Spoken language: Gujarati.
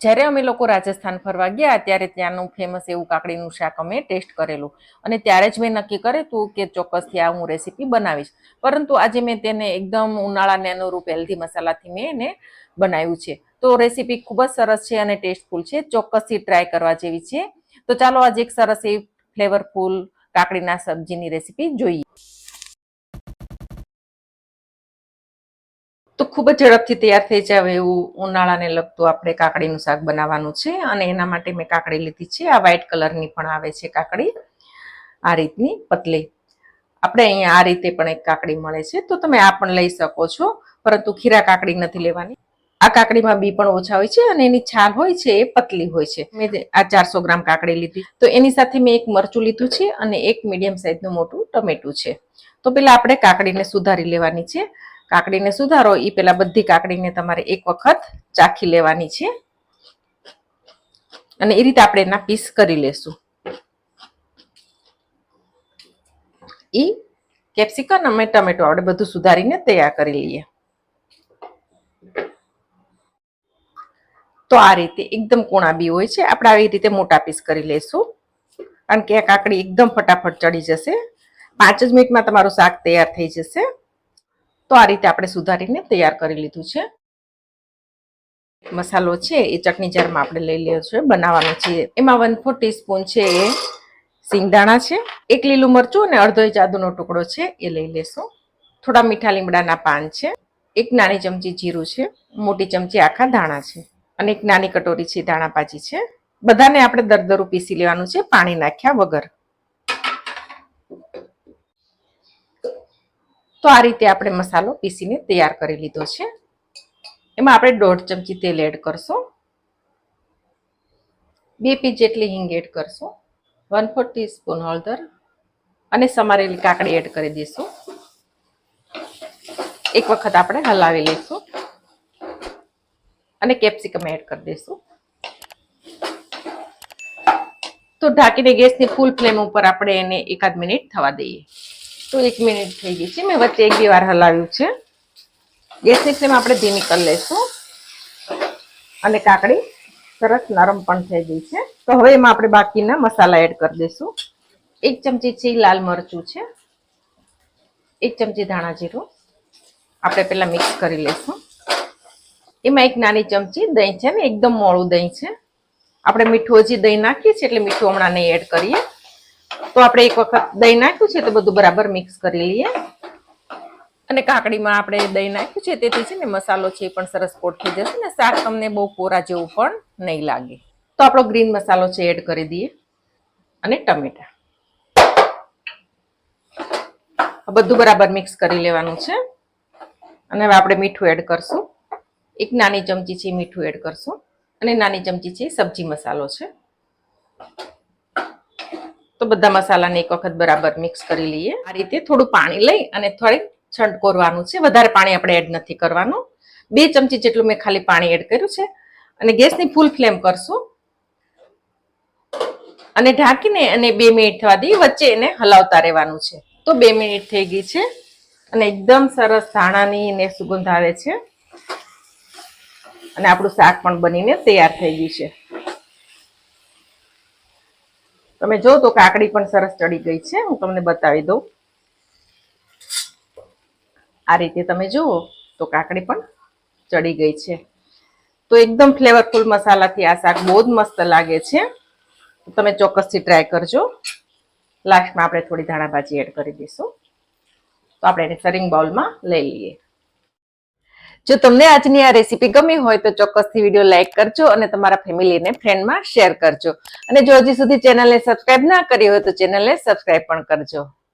જ્યારે અમે લોકો રાજસ્થાન ફરવા ગયા, ત્યારે ત્યાંનું ફેમસ એવું કાકડીનું શાક અમે ટેસ્ટ કરેલું. અને ત્યારે જ મેં નક્કી હતું કે ચોક્કસથી આ હું રેસીપી બનાવીશ. પરંતુ આજે મેં તેને એકદમ ઉનાળાને અનુરૂપ હેલ્ધી મસાલાથી મેં એને બનાવ્યું છે. તો રેસીપી ખૂબ જ સરસ છે અને ટેસ્ટફુલ છે. ચોક્કસથી ટ્રાય કરવા જેવી છે. તો ચાલો આજે એક સરસ એવી ફ્લેવરફુલ કાકડીના સબ્જીની રેસીપી જોઈએ. તો ખૂબ જ ઝડપથી તૈયાર થઈ જાય એવું ઉનાળાને લગતું આપણે કાકડીનું શાક બનાવવાનું છે. અને એના માટે મેં કાકડી લીધી છે. આ વ્હાઇટ કલરની પણ આવે છે કાકડી. આ રીતની પતલી. આપણે અહીંયા આ રીતે પણ એક કાકડી મળે છે. તો તમે આ પણ લઈ શકો છો. પરંતુ ખીરા કાકડી નથી લેવાની. આ કાકડીમાં બી પણ ઓછા હોય છે અને એની છાલ હોય છે એ પતલી હોય છે. મેં આ ચારસો ગ્રામ કાકડી લીધી. તો એની સાથે મેં એક મરચું લીધું છે અને એક મીડિયમ સાઇઝનું મોટું ટમેટું છે. તો પેલા આપણે કાકડીને સુધારી લેવાની છે. કાકડીને સુધારો એ પેલા બધી કાકડીને તમારે એક વખત ચાખી લેવાની છે. અને એ રીતે આપણે એના પીસ કરી લેશું. એ કેપ્સિકમ અને ટમેટો આપણે બધું સુધારીને તૈયાર કરી લઈએ. તો આ રીતે એકદમ કુણા હોય છે, આપણે આવી રીતે મોટા પીસ કરી લેશું. કારણ કે આ કાકડી એકદમ ફટાફટ ચડી જશે. પાંચ જ મિનિટમાં તમારું શાક તૈયાર થઈ જશે. તો આ રીતે આપણે સુધારીને તૈયાર કરી લીધું છે. મસાલો છે એ ચટણી જારમાં આપણે લઈ લેવો છે, બનાવવાનો છે. એમાં વન ફોર ટીસ્પૂન છે એ સિંગદાણા છે, એક લીલું મરચું અને અડધો જાદુનો ટુકડો છે એ લઈ લેશું. થોડા મીઠા લીમડાના પાન છે, એક નાની ચમચી જીરું છે, મોટી ચમચી આખા ધાણા છે અને એક નાની કટોરી છે ધાણા પાજી છે. બધાને આપણે દરદરું પીસી લેવાનું છે, પાણી નાખ્યા વગર. આ રીતે આપણે મસાલો પીસીને તૈયાર કરી લીધો છે. એમાં આપણે દોઢ ચમચી તેલ એડ કરશું. બે પીસ જેટલી હિંગ એડ કરશું. વન ફોર ટીસ્પૂન હળદર અને સમારેલી કાકડી એડ કરી દઈશું. એક વખત આપણે હલાવી લઈશું. અને કેપ્સિકમ એડ કરી દઈશું. તો ઢાંકીને ગેસની ફૂલ ફ્લેમ ઉપર આપણે એને એકાદ મિનિટ થવા દઈએ. તો એક મિનિટ થઈ ગઈ છે. મેં વચ્ચે એક બે વાર હલાવ્યું છે. ગેસની ફ્લેમ આપણે ધીમી કરી લઈશું. અને કાકડી સરસ નરમ પણ થઈ ગઈ છે. તો હવે એમાં આપણે બાકીના મસાલા એડ કરી દઈશું. એક ચમચી છે લાલ મરચું છે. એક ચમચી ધાણા જીરું. આપણે પહેલાં મિક્સ કરી લઈશું. એમાં એક નાની ચમચી દહીં છે ને, એકદમ મોળું દહીં છે. આપણે મીઠું હજી દહીં નાખીએ છીએ એટલે મીઠું હમણાં નહીં એડ કરીએ. તો આપણે એક વખત દહીં નાખ્યું છે તો બધું બરાબર મિક્સ કરી લઈએ. અને કાકડીમાં આપણે દહીં નાખ્યું છે તેથી છે ને મસાલો છે એ પણ સરસ કોટ થઈ જશે ને શાક તમને બહુ કોરા જેવું પણ નહીં લાગે. તો આપણો ગ્રીન મસાલો છે એડ કરી દઈએ. અને ટમેટા. બધું બરાબર મિક્સ કરી લેવાનું છે. અને હવે આપણે મીઠું એડ કરશું. એક નાની ચમચી છે મીઠું એડ કરશું. અને નાની ચમચી છે સબ્જી મસાલો છે. તો બધા મસાલાને એક વખત બરાબર મિક્સ કરી લઈએ. આ રીતે થોડું પાણી લઈ અને થોડીક છંટ કોરવાનું છે. વધારે પાણી આપણે એડ નથી કરવાનું. બે ચમચી જેટલું મેં ખાલી પાણી એડ કર્યું છે. અને ગેસની ફૂલ ફ્લેમ કરશું. અને ઢાંકીને અને બે મિનિટ થવા દઈએ. વચ્ચે એને હલાવતા રહેવાનું છે. તો બે મિનિટ થઈ ગઈ છે. અને એકદમ સરસ ધાણાની ને સુગંધ આવે છે. અને આપણું શાક પણ બનીને તૈયાર થઈ ગયું છે. તમે જો તો કાકડી પણ સરસ ચડી ગઈ છે. હું તમને બતાવી દઉં. આ રીતે તમે જુઓ તો કાકડી પણ ચડી ગઈ છે. તો એકદમ ફ્લેવરફુલ મસાલાથી આ શાક બહુ જ મસ્ત લાગે છે. તમે ચોક્કસથી ટ્રાય કરજો. લાસ્ટમાં આપણે થોડી ધાણા ભાજી એડ કરી દઈશું. તો આપણે એને સરિંગ બાઉલમાં લઈ લઈએ. જો તમને આજની આ રેસીપી ગમી હોય તો ચોક્કસથી વીડિયો લાઇક કરજો અને તમારા ફેમિલીને ફ્રેન્ડમાં શેર કરજો. અને જો હજી સુધી ચેનલને સબસ્ક્રાઇબ ના કરી હોય તો ચેનલને સબસ્ક્રાઇબ પણ કરજો.